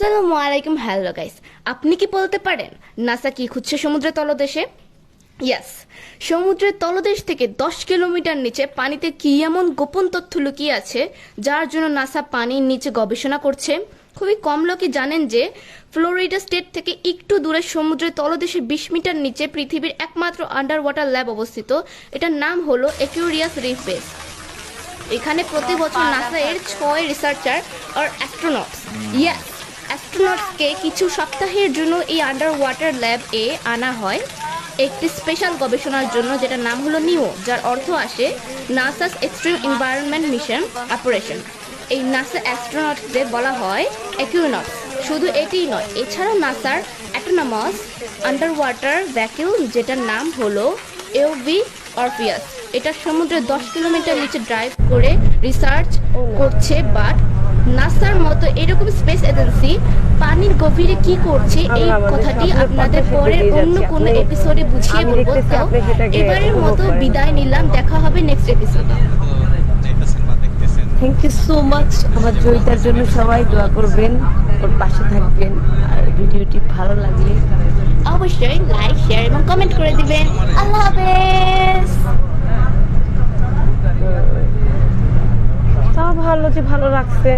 আসসালামু আলাইকুম hello guys. আপনি কি বলতে পারেন নাসা কি খুঁজছে সমুদ্রের তলদেশে? ইয়াস সমুদ্রের তলদেশ থেকে দশ কিলোমিটার নিচে পানিতে কি এমন গোপন তথ্য লুকিয়ে আছে যার জন্য নাসা পানির নিচে গবেষণা করছে? খুবই কম লোকই জানেন যে ফ্লোরিডা স্টেট থেকে একটু দূরে সমুদ্রের তলদেশে বিশ মিটার নিচে পৃথিবীর একমাত্র আন্ডার ওয়াটার ল্যাব অবস্থিত। এটার নাম হলো একিউরিয়াস রিফ বেস এখানে প্রতি বছর নাসা এর ছয় রিসার্চার আর অ্যাস্ট্রোনটস ইয়াস অ্যাস্ট্রোনটসকে কিছু সপ্তাহের জন্য এই আন্ডার ওয়াটার ল্যাব এ আনা হয়। একটি স্পেশাল গবেষণার জন্য যেটার নাম হলো নিও, যার অর্থ আসে NASA's extreme environment mission operation. এই নাসা অ্যাস্ট্রোনটসদের বলা হয় অ্যাকিউনটস। শুধু এটিই নয়, এছাড়াও নাসার অ্যাটোনামাস আন্ডার ওয়াটার ভ্যাকিউম, যেটার নাম হলো এওভি অরফিয়াস। এটা সমুদ্রের দশ কিলোমিটার নিচে ড্রাইভ করে রিসার্চ করছে, বাট নাসার মতো এরকম স্পেস এজেন্সি পানির গভীরে কি করছে এই কথাটি আপনাদের পরের অন্য। কোনো এপিসোডে বুঝিয়ে বলব। তো এবারের মতো বিদায় নিলাম। দেখা হবে নেক্সট এপিসোডে থ্যাংক ইউ সো মাচ আমার জয়িতার জন্য সবাই দোয়া করবেন ওর পাশে থাকবেন। আর ভিডিওটি ভালো লাগলে অবশ্যই লাইক শেয়ার এবং কমেন্ট করে দিবেন। আল্লাহ হাফেজ। তা ভালো যে ভালো লাগছে।